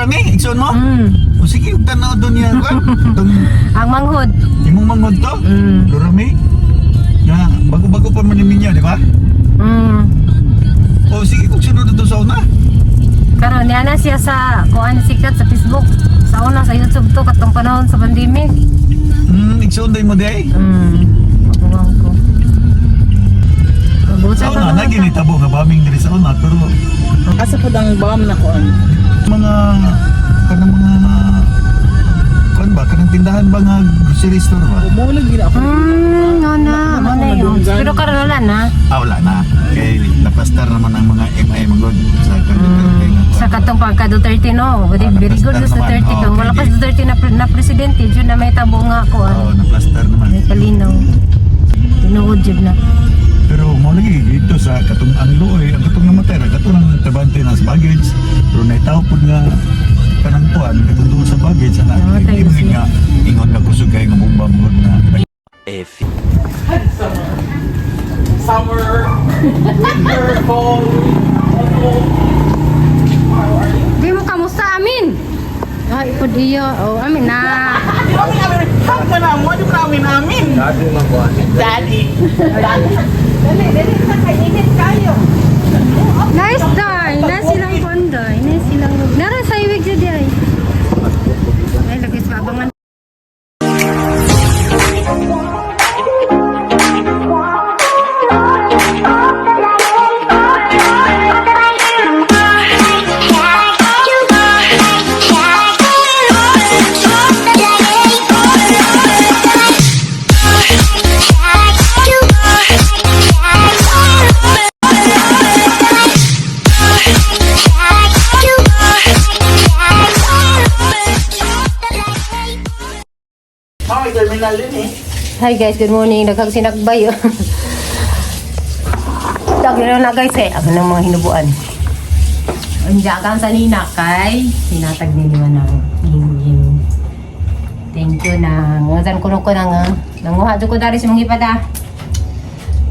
Lurami, ikson mo? Mm. O sige, tanaw doon yan. Itong Ang manghod. imong mangod to. Mm. Lurami. Ya, bago-bago pa man ni niya, di ba? Mm. O sige, kung sunod ito sa una. Karon niya na siya sa kuan sikat sa Facebook. Sa una sa YouTube to katong panahon sa pandemic. Hmm, ikson day mo day. Mm. Mabuwang ko. Mabusa Sa una, mga lagi ni tabo nga baming diri sa una. Pero Asa po ang bomb na kuan? Mga, kanang mga, kuan ba, kanang tindahan ba nga grocery store ba? Umulag gina ako. Hmm, no na, mo na yun. Pero karon wala na. Ah, wala na. Kay napastar naman ang mga MI magod sa kanang Sa katong pagka Duterte no. Very, Ah, very good naman. Duterte Oh, kang wala pa Duterte na, na presidente, jud na may tabo nga ko. Oo, naplastar naman. May palinaw. Tinuod jud na. Pero mo lagi dito sa katong ang Naitaw pud nga kanang kuan katong duol sa. Namatay Hindi mo siya. nga ingon na kusog kay nga bomba mo na. A few Summer, winter, fall. Di mo kamusta amin? Ay, ipod iyo. Oh, amin na. Di kami amin? Mo na mo, di ba namin amin? Daddy man ko Daddy. Nice day. Na silang konday. Na silang Nara sa iwig jud ay. Hi guys, good morning. Daghang sinakbay. oh. Daghan na guys eh. Ako ng mga hinubuan. Unjakan sa nina kay sinatag ni naman ako. Hing Thank you na. Ngayon ko ko na nga. Nanguha dyan ko dari sa mga ipada.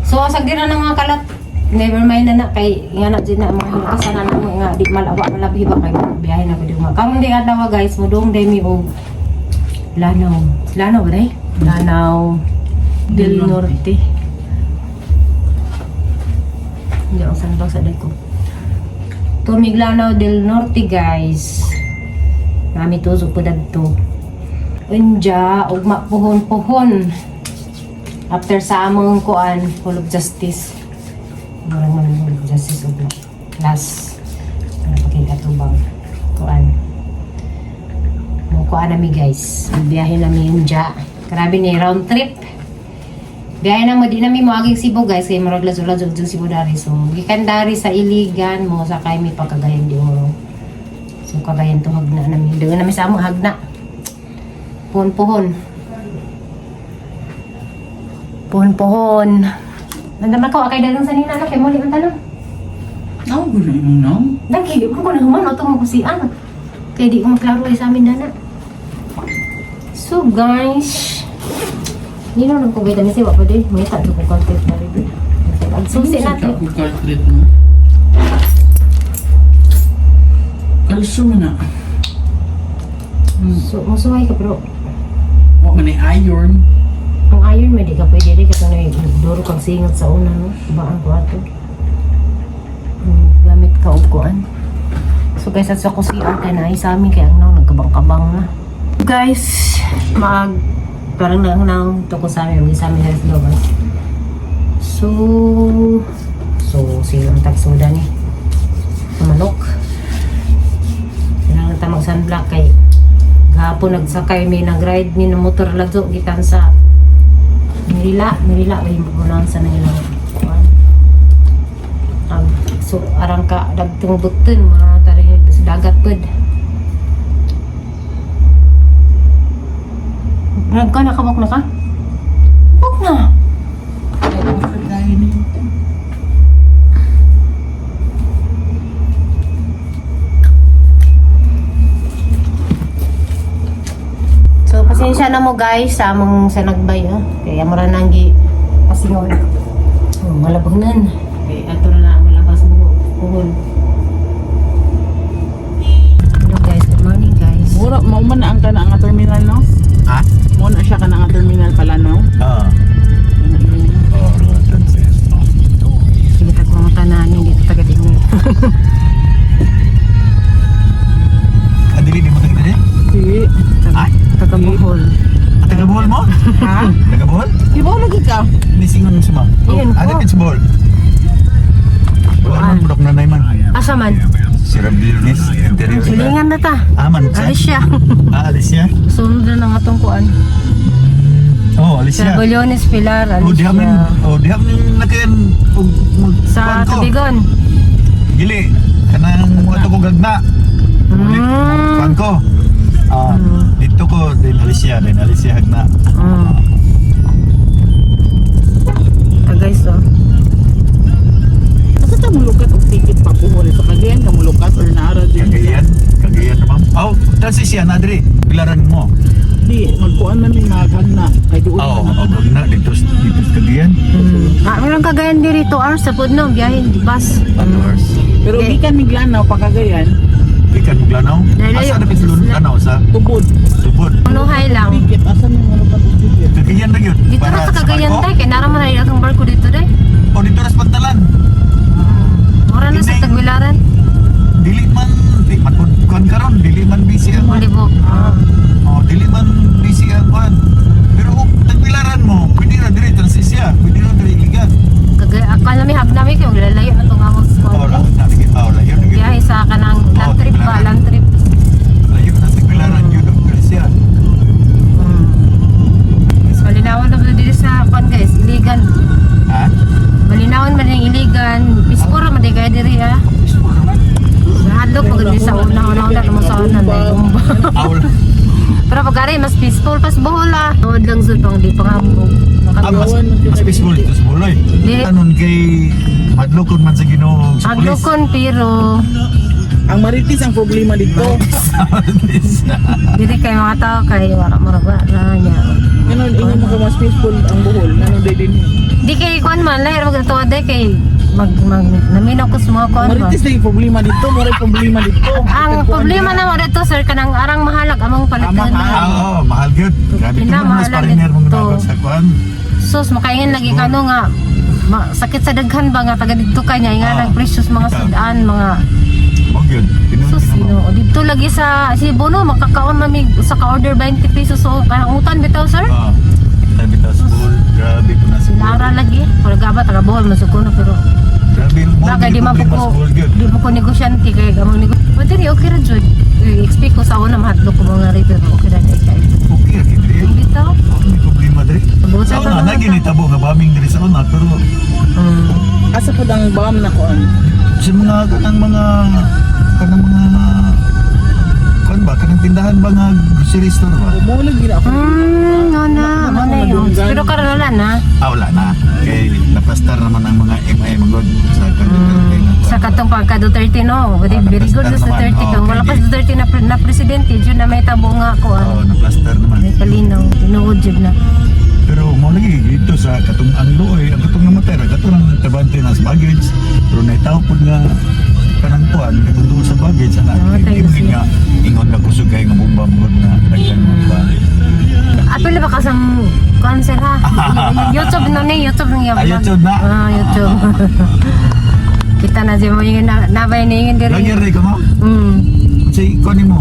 So, asag din na ng mga kalat. Never mind na na kay nga din na mga hinukasan na nga di malawa malabi ba kay biyahe na ko di mga. Karon di adlaw guys, mudong day mi og Lanaw ba day? Lanaw del Norte. Hindi ako saan sa day ko. Tumig Lanaw del Norte guys. Nami tusok po dagto. Unja, ugma puhon-puhon. After sa among kuan, full of justice. Murang man full of justice ugma. Last. Ano pa kay katubang kuan. Mukuha nami guys. Biyahe nami yun dya. Grabe ni round trip. Biyahe na mo, di nami mo aging Cebu guys. Kaya marag lazul-lazul dyan Cebu dari. So, gikan dari sa Iligan mo. Sa kay may pagkagayan di mo. So, kagayan to hagna nami. Doon nami sa among hagna. Puhon-puhon. Puhon-puhon. Nandaman ko, akay dagang sa nina na. Kaya mo ang tanong. Ako guna mo no? Lagi, di ko na human. O itong kusian. Kaya di ko maklaro ay sa amin dana. So guys, hindi na nang kugay ni siwa pa din. May tayo ko content na rin. Ang susi natin. Ako calculate mo. Kalso mo na. Hmm. So, musuhay ka pero Wa man ay iron. ang iron may di ka pwede rin kasi na duro kang singat sa una no. Baan ko ato. Hmm, gamit ka og kuan. So guys, at sa kusian kay na sa amin kaya ang nang nagkabang-kabang na. Guys, mag parang nang nang to ko sa amin, sa amin sa loob. So, so silang tagsuda ni. Sa manok. Kailangan ta mag sunblock kay gahapon nagsakay may nag-ride ni ng motor ladyo gikan sa Mirila, Mirila ay mo sa nila. Kuan. Um, so arang ka dagtong button mga tari sa dagat pud. Nag ka, nakabok na ka? Bok na! So, pasensya na mo guys sa among sa nagbay. Oh. Kaya mura nang gi pasingon. Oh, malabog nan. Okay, ato na na malabas mo. Kuhon. Hello guys, good morning guys. Mura, mauma na ang ka na ang terminal, no? Ah? Mo na siya ka nga terminal pala no? Oo. Oo, dyan sa ito. Sige tag mga dito taga din. Adili ah, di mo taga din? Eh? Sige. Ay, taga Bohol. Taga Bohol ah, mo? Ha? Taga Bohol? Di Bohol lagi ka. Nisingon Ada kids Bohol. Wala man, pulak na naiman. Si Rabilis, interview kita. Silingan na ta. Aman sa? Alis siya. Ah, alis siya? Sunod na ng atong kuan. Oh, alis Sa siya. Boliones Pilar, Oh, alis di hamin, siya. oh, di hamin nakayan. og- mag- Sa. Tubigon. Dili, kanang mga to ko gagna. Mm. kuan ko. Ah, dito ko, din alis siya, din alis siya hagna. Mm. Ah, guys, oh. Asa ta mulukat og ticket pa puhol sa Cagayan ka mulukat or naara din Kagayan, kagayan naman. Oh, kasi siya na diri, pilaran mo. Di magkuan man ni maghan na kay di Oo, una oh, gagna, dito, dito sa kagayan. Mm. Ah, meron kagayan diri 2 hours sa food no, biyahin di bus. Hours. Pero Eh. gikan Miglanaw pa Cagayan Ikan mo glanaw? Layo. Asa na pisulun lanaw sa tubod. tubod. Manuhay lang. Ticket asa ni mulukat og ticket? Kagayan na yun. Dito na sa Cagayan tay, kay nara man ay akong barko dito day. O dito na sa Pantalan. Pero Ang maritis ang problema dito. diri kay mga tao kay wala mo ra ra niya. Ganon ingon mo ka mas peaceful ang buhol. Nanong day din. Di kay kuan man lahir mag tuwa day kay mag mag naminaw ko sa mga kuan ba. Maritis na yung problema dito. Mura yung problema dito. Ang problema na mo dito sir kanang arang mahalag among palitan. Ah, mahal. Ah, oo, mahal gyud. Grabe Pina, ka mas mahal partner mong dito. sa kuan. Sus makaingin lagi kano nga sakit sa daghan ba nga taga dito kanya nga Ah, nang precious mga sudan mga Mo gyud. Tinuod sus ka na mo. sino dito lagi sa Cebu no makakaon mamig sa ka-order 20 pesos. So kahangutan bitaw sir? Ah, tabi ta sa Bohol. Grabe ko na Bohol. Lara lagi. Pero gaba taga Bohol masuko na pero Grabe mo bagay di man ko di po ko negosyante kay gamong nego pwede rin okay ra jud Eh, expect ko sa una mahadlok ko mga pero okay ra kay Okay ra gid diri. bitaw May problema. Busa Sa una naman na ginitabo nga baming diri sa una pero mm. Asa po ang bam na kuan. sa mga kanang mga kanang mga ba kanang tindahan ba nga grocery store ba? Umulag gina ako. Mm, no na, mo na yun. Pero karon wala na. Ah, wala na. Kay napastar naman ang mga MI magod sa kanang Mm, sa katong pagka Duterte no, very, Ah, very good napastar sa. Duterte Oh, kung wala pa Duterte na, na presidente, dyan na may tabo nga ako Oo, ah. naplastar naman. May kalinaw, tinuod dyan na. Pero mo lagi dito sa katong ang luoy, ang katong namatera, katong ang tabante na sa baggage. Pero naitaw pud nga kanang kuan katong duol sa baggage ana. Namatay na siya. nga ingon na kusog kay nga bomba mo na daghan mo ba. Apil na ba kasang cancer ha? YouTube no ni, YouTube nang Ah, YouTube na? Ah, YouTube. Kita na dyan mo yung na, nabay na yung Lagi diri. rin ka mo. Hmm, Say kuan mo.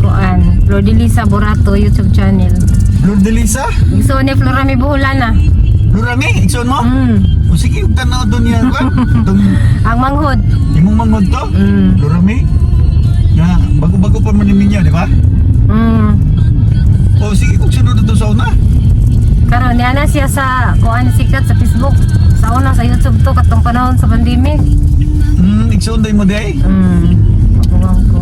kuan. Flodelisa Borato YouTube channel. Lord Delisa, Gusto ni Florami Buholana. Lurami, ikson mo. Hmm, O sige, tanaw doon yan. Tong ang manghod. imong mangod to. Hmm, Lurami. Nga bago-bago pa man niya, di ba? hmm. O sige, kung sunod ito sa una. Karon niya na siya sa kuan sikat sa Facebook. Sa una sa YouTube to katong panahon sa pandemic. Hmm, ikson day mo day. Hmm. Mabuwang ko.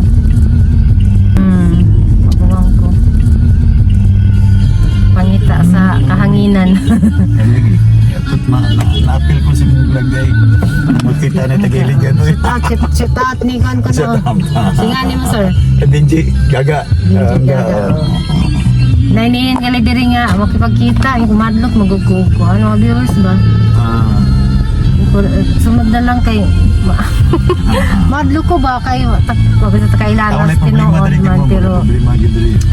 Sa kahanginan. Yatot ma na napil ko sa mga vlog day. Magkita na tagiligan oy. ah, chitat ni kan ko Sa no. tama. Singani mo sir. Benji, gaga. Benji, gaga. Nainiin ka diri nga makipagkita yung kumadlok maguguko. Ano viewers ba? Ah, Sunod na lang kay ma Madlo ko ba kay tak ko sa na problema tinuod man pero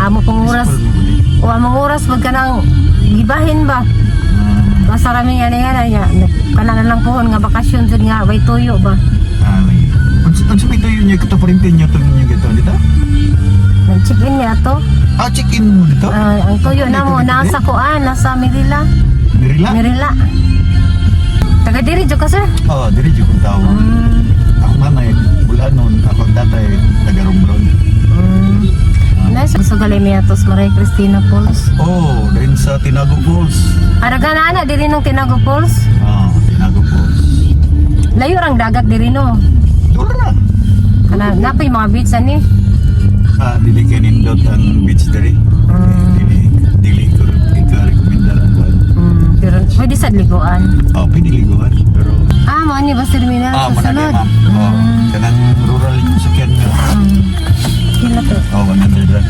amo pang oras o among oras wag ka nang gibahin ba basta rami nga nga nya kana na lang pohon nga bakasyon jud nga way tuyo ba Ah, unsa may tayo niya kato parintin niyo tong niyo gito dito? nag check-in niya to. Ah, check-in mo dito? Ah, ang tuyo na mo, nasa kuan, nasa Mirila. Nirila? Mirila. Taga diri jo ka sir. Oo, oh, diri dyan kong tao. Mm. Ako nanay, mula noon, ako ang tatay, taga Romblon. Mm. Nice. Gusto gali niya tos Maria Cristina Falls. Oh, din sa Tinago Falls. Araga na ana diri nung Tinago Falls. Ah, Tinago Falls. Layo rang dagat diri no. Doon na. Kana napay mga beach ani. Ah, dili ka nindot ang beach diri. Mm. Pwede sa liguan. Oh, piniliguan. Pero, Ah, mo ani bus terminal ah, sa manali sunod. ma'am. Oh, Mm. kanang rural yung sakyan. Mm. Kila to. Oh, 100 rand.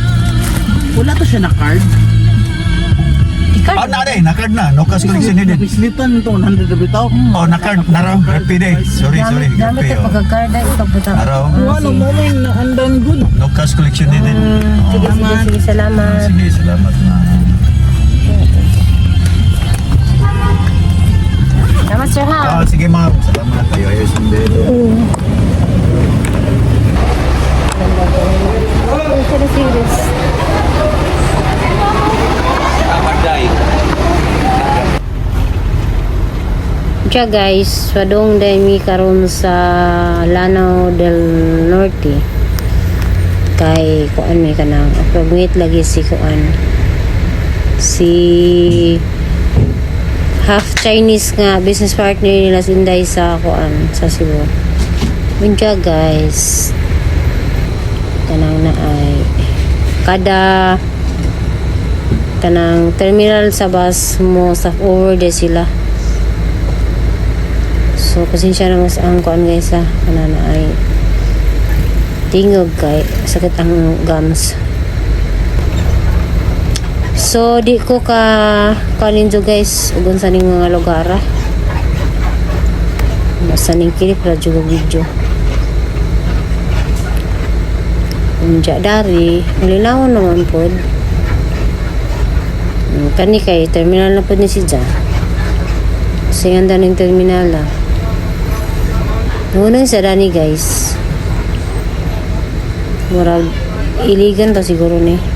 Wala to siya na card. Ikaw. Oh, na day, na-card na. No cash collection needed. Pislitan to 100 na bitaw. Oh, na-card. Naraw, happy day. Sorry, sorry. Dami Happy, tayo oh. pagkakarda ikaw buta. Naraw. Ano mo na andan good. No cash collection needed. Mm. Sige, Oh. sige, sige, salamat. Sige, salamat na. Salamat sir ha. Ah, sige ma'am. Salamat. Tayo ayos yung din. Serious. Diya guys, padong dahil mi karon sa Lanao del Norte. Kay kuan may kanang approximate lagi si kuan. Si half Chinese nga business partner nila sinday sa kuan sa Cebu. Bunja guys. Kanang na ay kada kanang terminal sa bus mo sa over de sila. So, pasensya na mas ang kuan guys ha. Kanana ay tingog kay sakit ang gums. So, di ko ka kanin jo guys ugon sa ning mga lugar ah. Basta ning kilip radyo ko video. Unja dari, malinaw naman pod. Mm, Kani kay terminal na pod ni si Ja. Singanda ning terminal ah. Ngunang sa dani guys. Murag iligan to siguro ni. Lain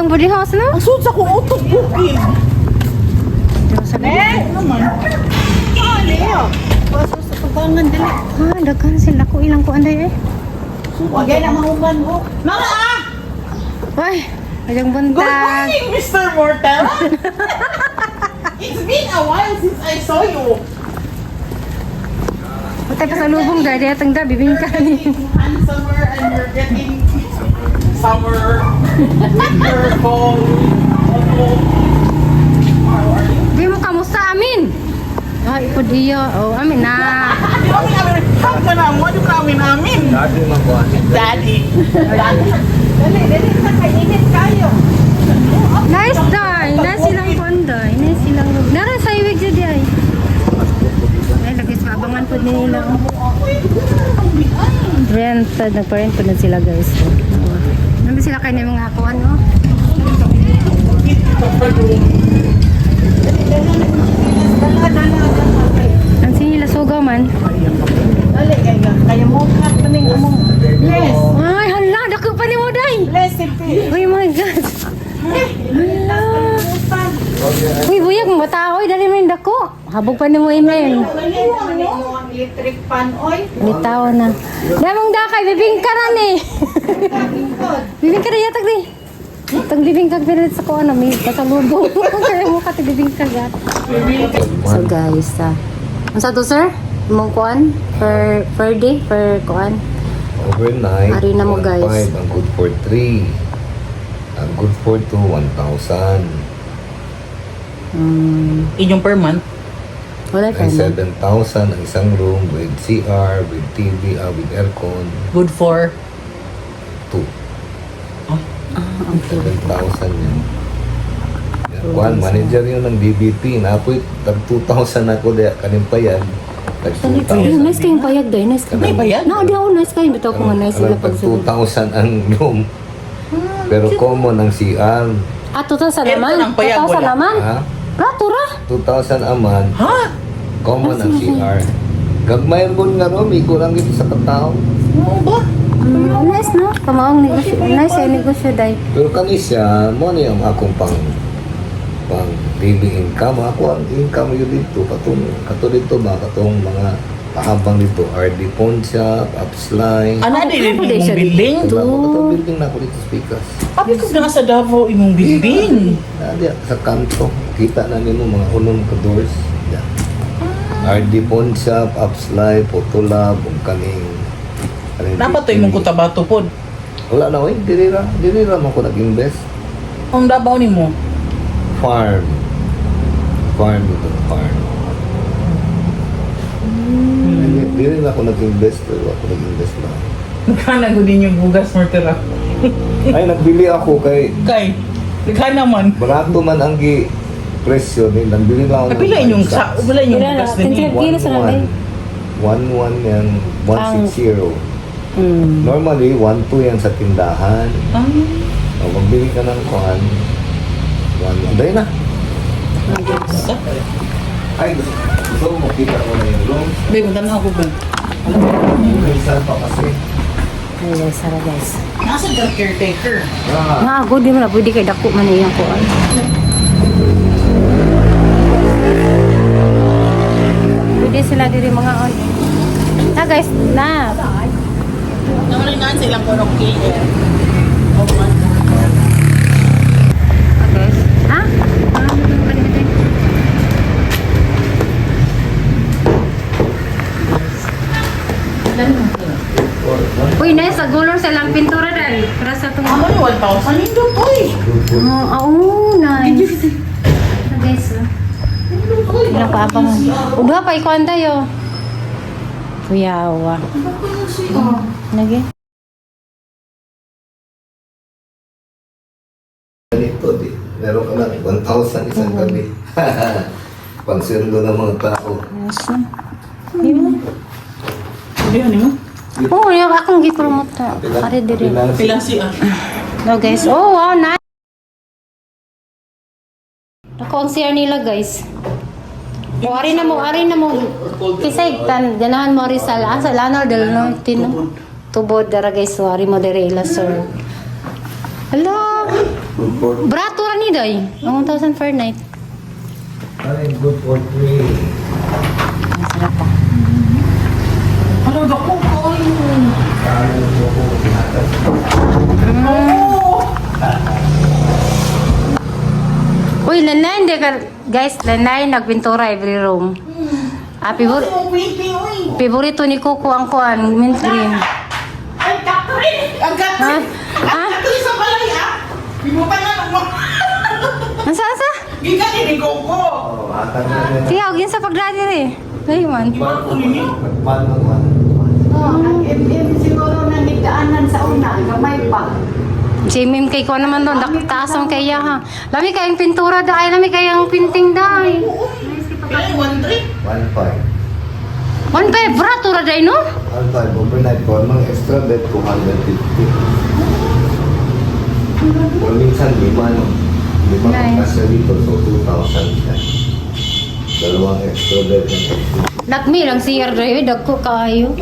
isang body house no? Ang suot sa kong utok bukid. Eh, naman. Kali ah. Paso sa tubangan dali. Ah, daghan sila ko ilang ko anday eh. Wagay na mahuman mo. Mga ah! Ay, isang Good buntag. morning, Mr. Mortel. It's been a while since I saw you. Patay pa sa lubong dahil atang da bibingka ni. Handsomer and you're getting summer, winter. How are you? Di mo kamusta amin? Ay, iyo. Oh, amin na. Hug ka na mo, di ba namin namin? Dati makuha. Daddy. Daddy. Dali, dali, sa kainit kayo. Nice day. Nice silang konday. Nice silang Nara sa iwig siya di ay. Ay, lagi sa abangan po nila. Rented. Nagpa-rent po na sila guys. Nabi sila kayo yung mga akuan, no? Ang sinila sugaw man. Dali, kaya, mo ka taning among. Yes. Ay, hala, dako pa ni mo, day. Recipe. Oh my God. Uy, buyag mo tao, dali mo yung dako. Habog pa ni mo. Ano ang electric pan oil? Bitaw na. Damang dakay, bibingka na ni. bibingka na yatag di. Itong bibingka pinalit sa ko ano, may pasalubong. Kaya mo ka bibingka gat. So guys, ah. Ano sa to sir? Mong kuan? Per, per day? Per kuan? Overnight, Ari na mo, guys. 1.5 ang good for 3. Ang good for 2, 1,000. Hmm. Inyong per month? Wala na. 7,000 ang isang room with CR, with TV, ah, with aircon. Good for? 2. Ah, okay. 7,000 yun. Juan, manager yun ng BBP. Napoy, tag 2,000 ako daya kanin pa yan. Tag Ay, 2,000. nice kayong payag day. Nice kayo. May bayad? No, di ako nice kayo. Bitaw ko nga nice sila pag tag 2,000 ang room. Pero common ang CR. Ah, total sa Ito naman. ng payag, Total sa wala. naman. Ha? Rato ra. 2,000 a month. Ha? Common ang CR. Gagmay ron nga ron, iko lang ito sa katao. Ano ba? Mm, nice no? Kamaong negosyo. Nice yung negosyo day. Pero kanisya, mo ni ang akong pang pang daily income. Ako ang income yun dito. Katong, kato dito ba? Katong mga pahabang dito. RD Pawn Shop, Upsline. Ano din po, yung Desha? building? Ito ba? Katong building na ako dito speakers. Sabi ko na sa Davao imong building. Nadi sa kanto. Kita na nimo mga unong ka doors. Yan. RD Pawn Shop, Upsline, Photolab, ug kaning to imong kutabato pod. Wala na, oy. Dili ra. Dili ra man ko nag-invest. Ang Davao nimo. Farm. Farm ito, farm. Dili dili na ako nag-invest, pero ako nag-invest na. Nagkana ko din yung bugas mortera. Ay, nagbili ako kay Kay, nagkana man. barato man ang gi presyo ni nagbili na ako Kapila inyong sa, Wala na, bugas din eh. Kilo sa nanay? 1-1 yan, 160. Mm. Normally, 1-2 yan sa tindahan. Ah, O, magbili ka ng kuhan. 1 Dahil na. Ay, gusto, gusto mo makita mo na yung room. Babe, maganda ako ba? Isa pa kasi. Ay, guys, sara guys. Nasa ka caretaker. Ah, Nga, good di mo na. Pwede kay dako man iyang kuan. Pwede sila diri mga on. Na guys, na. Naman nga silang koroki. Okay. Ha? Ah. Uy, nice. Sa gulong sa lang pintura dahil. Para sa itong... Amo ni 1,000 hindi to eh. Oh, nice. Guys, oh. Ilang paabang. Udah pa ikuan tayo. Kuyawa. Lagi. ganito, di. Meron ka na 1,000 isang gabi. Pangsweldo ng mga tao. Yes. Di mo. Hindi ano mo? Oh, yung akong gipromote ta. Are diri. Pinang- Pila si ah. No guys. Oh, wow, nice. Ako ang CR nila guys. O, ari na mo, ari na mo. Kisay, tan, ganahan mo ari sa laan, sa Lanor del Norte, no? Tubod, dara guys, so ari mo dire ila, sir. Hello! Brato ra ni day. 1,000 per night. Ay, good for me. Ang sarap pa. Ano ba ko tinatas. Uy, lanay, hindi ka, guys, lanay, nagpintura every room. Ah, pibor, oy. Favorito ni Coco ang kuan, mint green. Ay! Ang Ha? Catherine! Ha? Catherine sa balay, ah! Mo pa na mo. Asa ni. Sige, huwag yun sa pagdati rin. Ay, man. Nagpan ng man. Oh, nag-MM siguro na nagdaanan sa una, gamay pa. Si Mim kay ko naman doon, dak- taas ang kaya ha. Lami kayong pintura dahil, lami kayang pinting dahil. Kaya, one trip. One five. One pa, brato ra dahil, no? One five. Overnight ko. Mga extra bed, 250. O minsan, lima, no? Lima ang kasya dito, so 2,000 siya. Dalawang extra bed ng extra. Lakmi lang siya dahil, dagko kayo.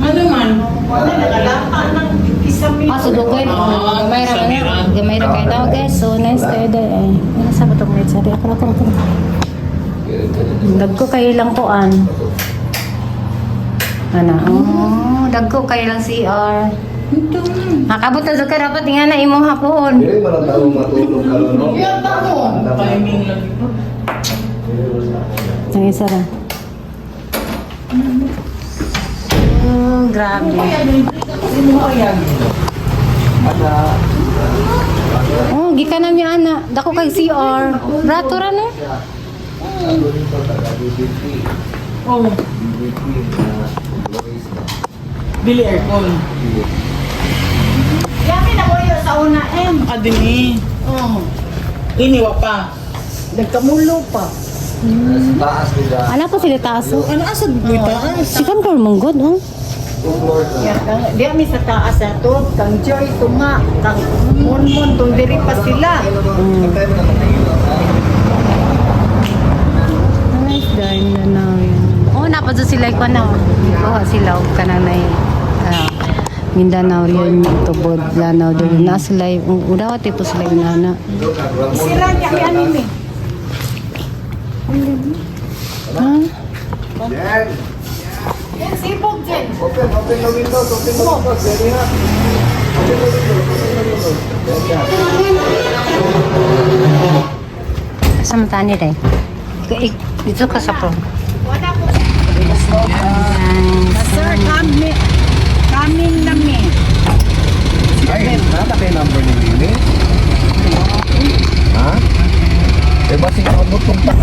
Ano man? Wala, nakalata ng isang Ah, so dugay. Gamay ra kayo. Gamay ra kayo daw, guys. So, nice kayo dahil. Ano sa batong may sari? Ako, ako, ako. Dagko kayo lang kuan. Ano? Oh, dagko kayo lang CR. Makabot na ka dapat nga na imo hapon. Hindi mo lang tao matulog ka, no? Yata mo. Timing lang ito. Ang isa ra. Oh, grabe. Oh, gikan na mi ana. Dako kay CR. Rato ra no? Oh, dili aircon. Yami na boyo sa una M. Adini. Oh. Iniwa pa. Nagkamulo pa. Taas nila. Ala pa sila taso. Ano asad mo taas? Second floor mong god, oh. Two floors na. Kang di ami sa taas na to, kang Joy tuma, kang Monmon tong diri pa sila. Pagkain na nakikita ka. Dahil na na yun. Oh, napadto sila ko na. Oh, sila og kanang nay ah, Mindanao yun yung tubod lanaw doon na sila yung udaw tipo sila yung nana. Sila niya mi anime. Ha? Jen! Yan sibog Jen. Open, open the windows, open the windows. Jenny ha. Open the windows, open the windows. Jenny ha. Sa mata ni Day. Dito ka sa pro. Wala ko. Yan. Sir, kami. Kamin nami. Ay, nata kayo number ni Lili? Ha? Eh, basing ako butong pa.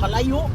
好来哟。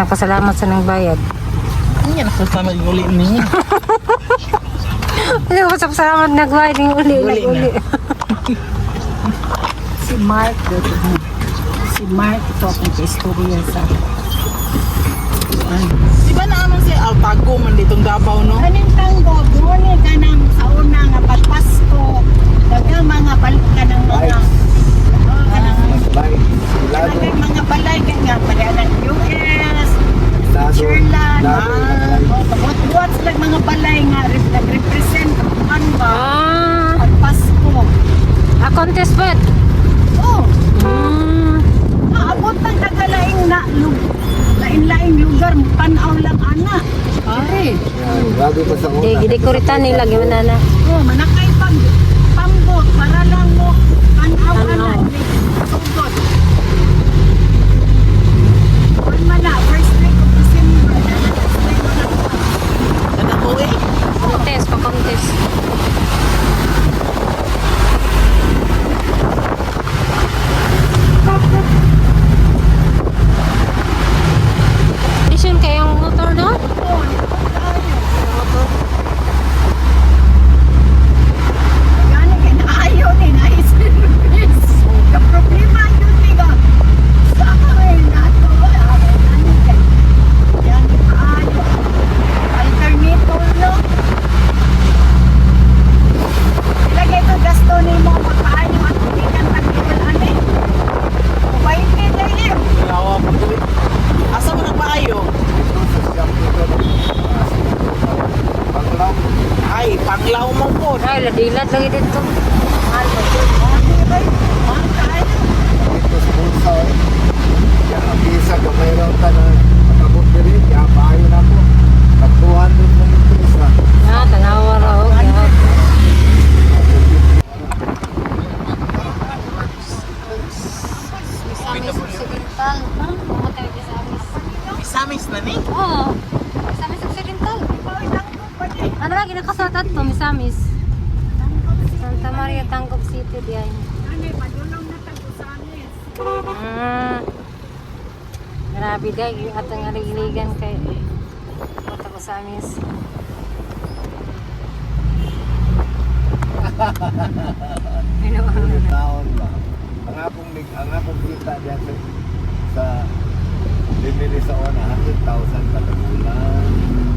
Nagpasalamat sa nang bayad. Hindi na kasama yung uli niya. Hindi ko pasalamat nagbayad yung uli, Uli. Si Mark, dito. si Mark, ito akong kaistorya sa Di ba naman si Altago man ditong Davao no? Kaning tanggo, muni ka ng sa una nga pagpasko, dagang mga balik ka ng mga, oh, kanang Bye. kanang mga balay ka nga, pala ng US, Lado. ah, buwat-buwat sila mga balay nga, rep- nag-represent ang ba, Ah, pagpasko. a contest ba? Oh, Hmm. naabot ng tagalaing na, lain-laing lugar, panaw lang ana. Ay. Grabe pa sa una. Di, kuritan nila, gimana na. Oh, manakay pag pambot para lang mo panaw ana. Tanaw. Sugod. Kung mana, first week of December, na nag-stay ko lang pa. Kada ko eh. Contest, pa contest. Vision kayong motor no? Oh, likod tayo. Gani kay naayo ni na-service. Yung problema yun ni ka. Saka may nato. Ano kay? Yan, maayo. Alternator, no? Ilagay ko gasto ni mo magpaano at hindi ka tagpipil ani. Mabait ni Dayim. Yawa pa ko eh. Asa mo nagpaayo? Panglaw. Ay, panglaw mo po. Ay, ladilat lagi dito. Ano ba? Ay, mahal tayo. Ito sa bulsa. eh. Yan ang visa kung mayroon ka na nakabot na rin. Kaya payo na po. Tag 200 na yung visa. Ah, tanawa raw. Gihap. Misamis Occidental. Pumatay di sa amis. Isamis na ni. Oo. Misamis Occidental. Ano lagi nakasulat to, Misamis? Santa Maria, Tangkop City, diyan. Ano, madulong na tagusanis. Ah. Grabe day, atong aligiligan kay Kota ko sa amis. Ano ba? Ang akong ang akong kita diyan sa sa Bibili sa ona 100,000 kada bulan.